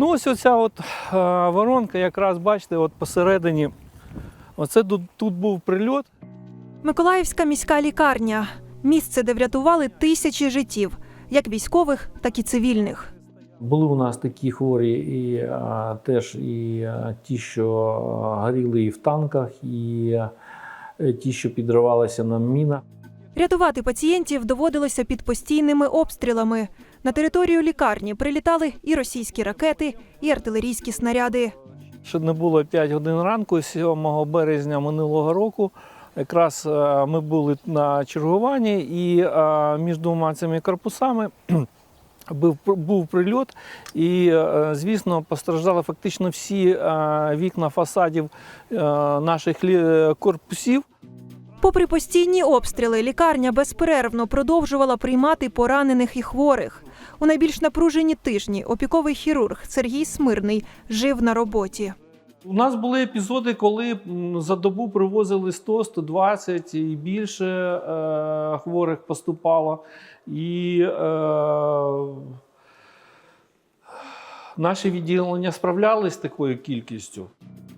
Ну, ось оця от е, воронка, якраз бачите, от посередині. Оце тут, тут був прильот. Миколаївська міська лікарня місце, де врятували тисячі життів, як військових, так і цивільних. Були у нас такі хворі, і а, теж і а, ті, що горіли і в танках, і а, ті, що підривалися на мінах. Рятувати пацієнтів доводилося під постійними обстрілами. На територію лікарні прилітали і російські ракети, і артилерійські снаряди. Ще не було 5 годин ранку, 7 березня минулого року. Якраз е, ми були на чергуванні, і е, між двома цими корпусами був, був прильот, і, е, звісно, постраждали фактично всі вікна фасадів наших корпусів. Попри постійні обстріли, лікарня безперервно продовжувала приймати поранених і хворих. У найбільш напружені тижні опіковий хірург Сергій Смирний жив на роботі. У нас були епізоди, коли за добу привозили 100, 120 і більше е, хворих поступало. І е, наші відділення справлялись з такою кількістю.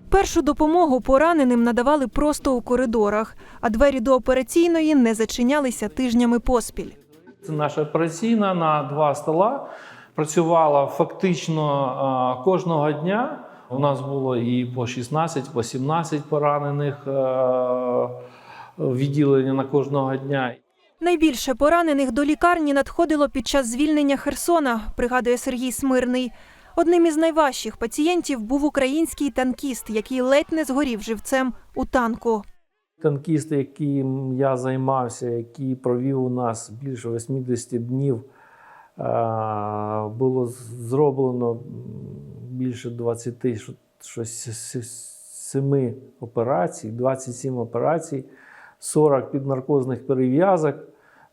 Першу допомогу пораненим надавали просто у коридорах, а двері до операційної не зачинялися тижнями поспіль. Це наша операційна на два стола. Працювала фактично е, кожного дня. У нас було і по 16, по 17 поранених е, відділення на кожного дня. Найбільше поранених до лікарні надходило під час звільнення Херсона, пригадує Сергій Смирний. Одним із найважчих пацієнтів був український танкіст, який ледь не згорів живцем у танку. Танкіст, яким я займався, який провів у нас більше 80 днів, е, було зроблено більше 27 операцій, 27 операцій, 40 піднаркозних перев'язок.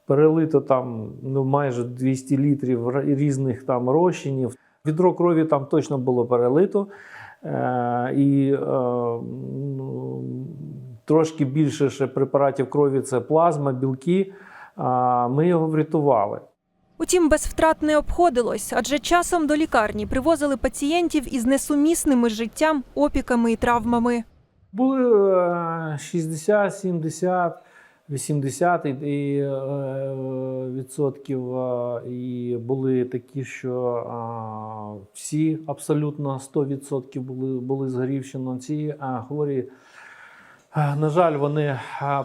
Перелито там ну, майже 200 літрів різних там розчинів. Відро крові там точно було перелито. Е, і е, ну, трошки більше ще препаратів крові це плазма, білки. Ми його врятували. Утім, без втрат не обходилось, адже часом до лікарні привозили пацієнтів із несумісними з життям опіками і травмами. Були е, 60, 70, 80 і, е, відсотків. е, І були такі, що всі абсолютно 100% були, були згорівші. Ці хворі. На жаль, вони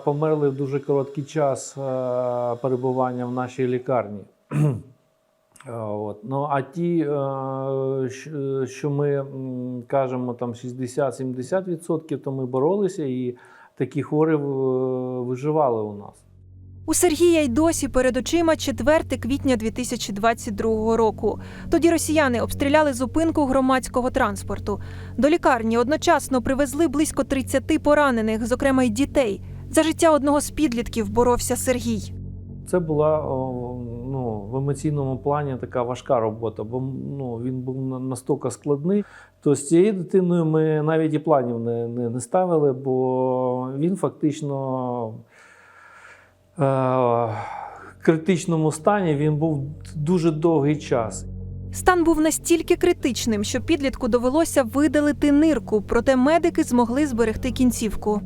померли в дуже короткий час перебування в нашій лікарні. От. Ну, а ті, е, що ми кажемо там 60-70%, то ми боролися, і такі хворі виживали у нас. У Сергія й досі перед очима 4 квітня 2022 року. Тоді росіяни обстріляли зупинку громадського транспорту. До лікарні одночасно привезли близько 30 поранених, зокрема й дітей. За життя одного з підлітків боровся Сергій. Це була ну, в емоційному плані така важка робота, бо ну, він був на- настільки складний. То з цією дитиною ми навіть і планів не, не, не ставили, бо він фактично критичному стані він був дуже довгий час. Стан був настільки критичним, що підлітку довелося видалити нирку, проте медики змогли зберегти кінцівку.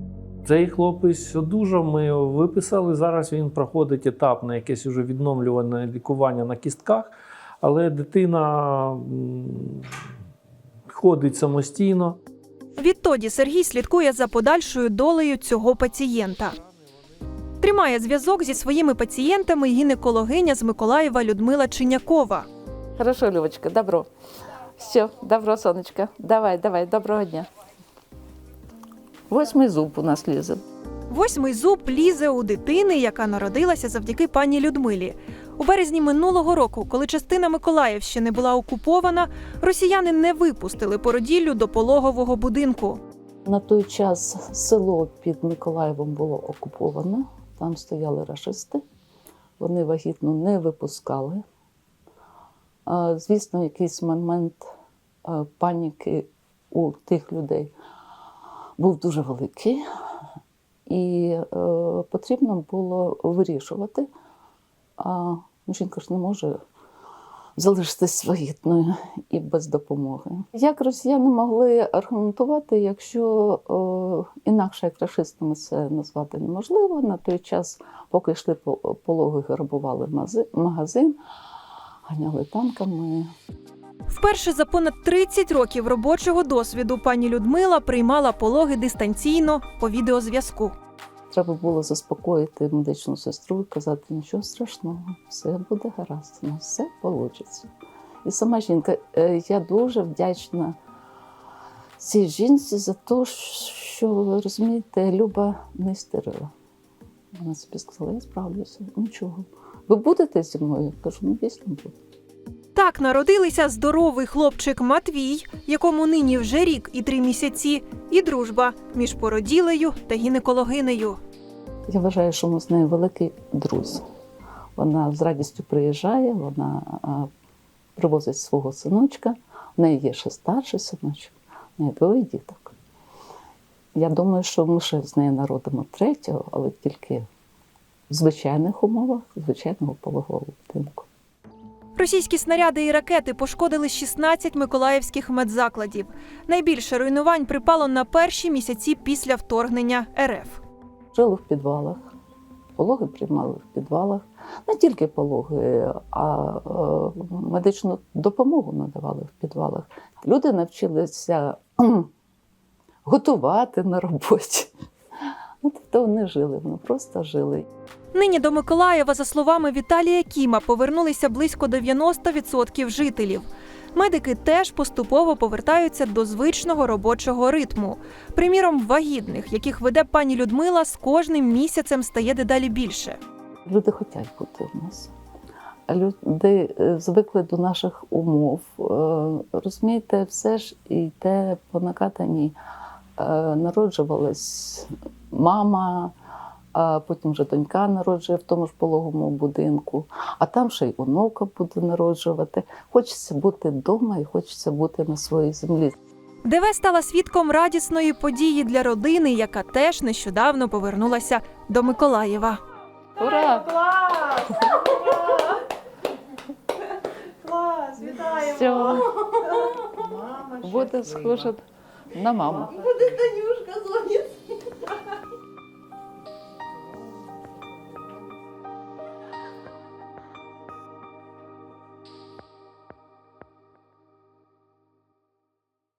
Цей хлопець одужав, ми його виписали. Зараз він проходить етап на якесь уже відновлюване лікування на кістках, але дитина ходить самостійно. Відтоді Сергій слідкує за подальшою долею цього пацієнта. Тримає зв'язок зі своїми пацієнтами гінекологиня з Миколаєва Людмила Чинякова. Хорошо, Любочка, добро. Все, добро, сонечко. Давай, давай, доброго дня. Восьмий зуб у нас лізе. Восьмий зуб лізе у дитини, яка народилася завдяки пані Людмилі. У березні минулого року, коли частина Миколаївщини була окупована, росіяни не випустили породіллю до пологового будинку. На той час село під Миколаєвом було окуповано, там стояли рашисти, вони вагітну не випускали. Звісно, якийсь момент паніки у тих людей був дуже великий, і е, потрібно було вирішувати. Ну, жінка ж не може залишитись вагітною і без допомоги. Як росіяни могли аргументувати, якщо о, інакше як рашистами це назвати неможливо. На той час, поки йшли пологи, грабували магазин, ганяли танками. Вперше за понад 30 років робочого досвіду пані Людмила приймала пологи дистанційно по відеозв'язку. Треба було заспокоїти медичну сестру і казати, нічого страшного, все буде гаразд, у нас все вийде. І сама жінка, е, я дуже вдячна цій жінці за те, що розумієте, Люба не істерила. Вона собі сказала, я справлюся, нічого. Ви будете зі мною? Я кажу, ну дійсно буду. Так народилися здоровий хлопчик Матвій, якому нині вже рік і три місяці, і дружба між породілею та гінекологинею. Я вважаю, що ми з нею великий друзі. Вона з радістю приїжджає, вона привозить свого синочка. В неї є ще старший синочок, в неї двоє діток. Я думаю, що ми ще з нею народимо третього, але тільки в звичайних умовах, звичайного пологового будинку. Російські снаряди і ракети пошкодили 16 миколаївських медзакладів. Найбільше руйнувань припало на перші місяці після вторгнення РФ. Жили в підвалах, пологи приймали в підвалах. Не тільки пологи, а е, медичну допомогу надавали в підвалах. Люди навчилися готувати на роботі. Ну, тобто вони жили, вони просто жили. Нині до Миколаєва, за словами Віталія Кіма, повернулися близько 90% жителів. Медики теж поступово повертаються до звичного робочого ритму. Приміром, вагітних, яких веде пані Людмила, з кожним місяцем стає дедалі більше. Люди хочуть бути в нас. Люди е, звикли до наших умов. Е, Розумієте, все ж йде по накатаній. Е, Народжувалась мама, а потім вже донька народжує в тому ж пологовому будинку, а там ще й онука буде народжувати. Хочеться бути вдома і хочеться бути на своїй землі. ДВ стала свідком радісної події для родини, яка теж нещодавно повернулася до Миколаєва. Ура! Клас! Клас! Вітаємо! Буде схоже на маму. Буде Танюшка дзвонити.